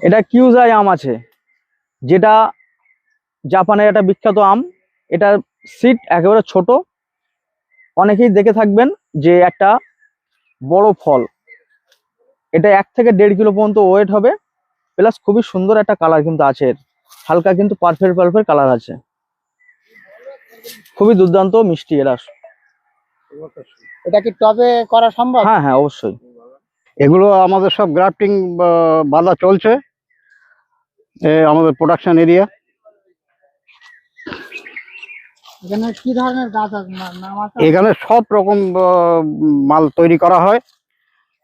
এটা কিউজাই আম আছে যেটা জাপানের একটা বিখ্যাত আম। এটা সিট একেবারে ছোট। অনেকেই দেখে থাকবেন যে একটা বড় ফল। এটা এক থেকে দেড় কিলো পর্যন্ত ওয়েট হবে। প্লাস খুবই সুন্দর একটা কালার কিন্তু আছে এর। হালকা কিন্তু পারফেক্ট পারফেক্ট কালার আছে। খুবই দুর্দান্ত মিষ্টি এরা এটা কি টবে করা সম্ভব? হ্যাঁ হ্যাঁ অবশ্যই। এগুলো আমাদের সব গ্রাফটিং বাধা চলছে। আমাদের প্রোডাকশন এরিয়া এখানে কি ধরনের গাছ আছে? এখানে সব রকম মাল তৈরি করা হয়।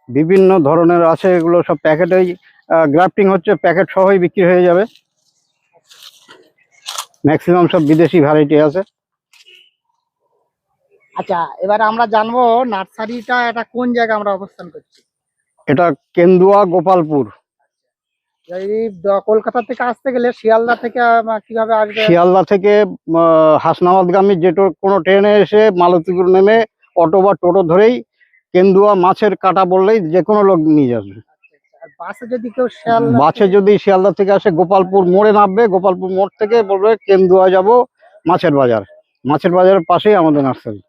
বিভিন্ন ধরনের আছে এগুলো সব প্যাকেটেই গ্রাফটিং হচ্ছে প্যাকেট সহই বিক্রি হয়ে যাবে। ম্যাক্সিমাম সব বিদেশি ভ্যারাইটি আছে। আচ্ছা এবার আমরা জানব নার্সারিটা এটা কোন জায়গায় আমরা অবস্থান করছি? এটা কেন্দুয়া গোপালপুর। কলকাতা থেকে আসতে গেলে শিয়ালদা থেকে কীভাবে আসবে? শিয়ালদা থেকে আহ, হাসনাবাদগামী যেটো কোনো ট্রেনে এসে মালতীপুর নেমে অটো বা টোটো ধরেই কেন্দুয়া মাছের কাটা বললেই যে কোনো লোক নিয়ে যাবে। আর বাসে যদি কেউ বাসে যদি শিয়ালদা থেকে আসে গোপালপুর মোড়ে নামবে গোপালপুর মোড় থেকে বলবে কেন্দুয়া যাব মাছের বাজার। মাছের বাজারের পাশেই আমাদের নার্সারি।